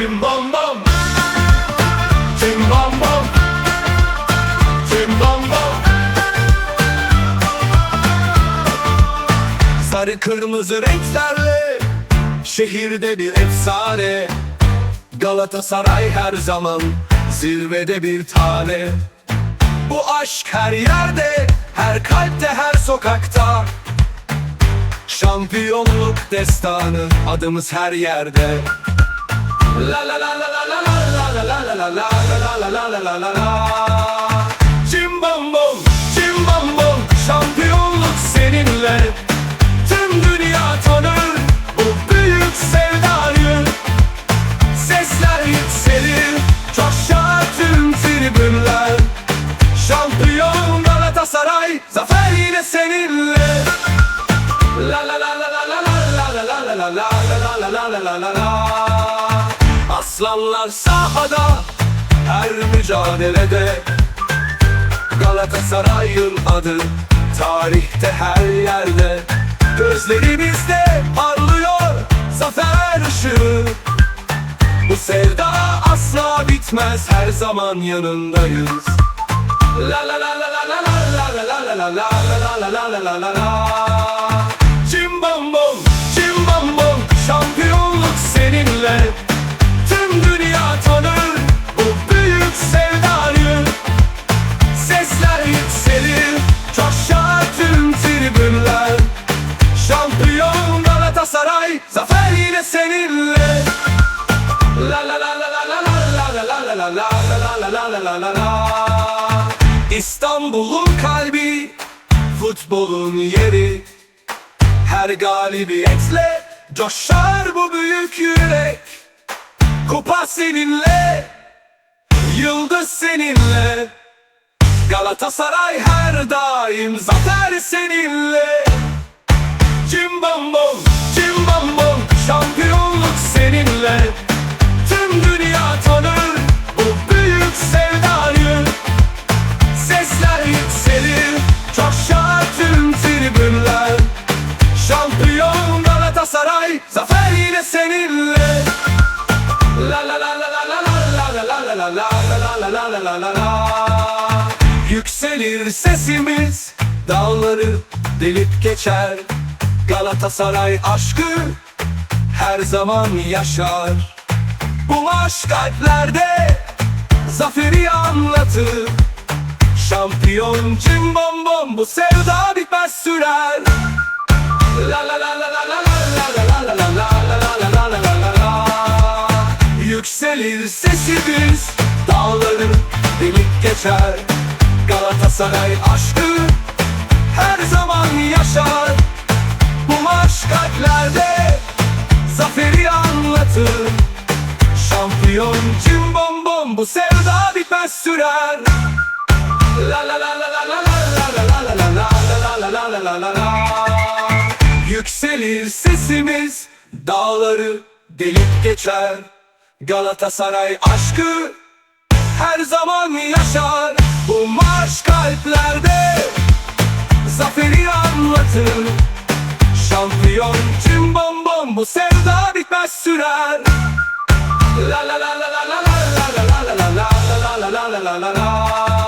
Tim bom Tim bom Tim bom Sarı kırmızı renklerle Şehirde bir efsane. Galatasaray her zaman Zirvede bir tane. Bu aşk her yerde Her kalpte her sokakta. Şampiyonluk destanı adımız her yerde. Cim bom bom, cim bom bom Şampiyonluk seninle Tüm dünya tanır bu büyük sevdayı Sesler yükselir, coşar tüm tribünler Şampiyon Galatasaray, zafer yine seninle la la la la la la la la la la la la la la la la la la Aslanlar sahada, her mücadelede Galatasaray'ın adı tarihte her yerde Gözlerimizde parlıyor zafer ışığı Bu sevda asla bitmez her zaman yanındayız La la la la la la la la la la la la la la la la la la Cim la la la la la. İstanbul'un kalbi, futbolun yeri. Her galibiyetle coşar bu büyük yürek. Kupa seninle, yıldız seninle. Galatasaray her daim zafer seninle. Cim bom bom, cim bom seninle La la la la la la la la la la la la la la la la la la Yükselir sesimiz Dağları delip geçer Galatasaray aşkı Her zaman yaşar Bu aşk kalplerde Zaferi anlatır Şampiyon cim bom bom Bu sevda bitmez sürer La la la la la la la la la la la la la la Sesimiz Dağları delip geçer Galatasaray aşkı Her zaman yaşar Bu maç kalplerde Zaferi anlatır Şampiyon cim bom bom Bu sevda bitmez sürer La la la la la la la la la la la la la la la la la la Yükselir sesimiz Dağları delip geçer Galatasaray aşkı her zaman yaşar Bu marş kalplerde Zaferi anlatır Şampiyon tüm bom bom Bu sevda bitmez sürer la la la la la la la la la la la la la la la la la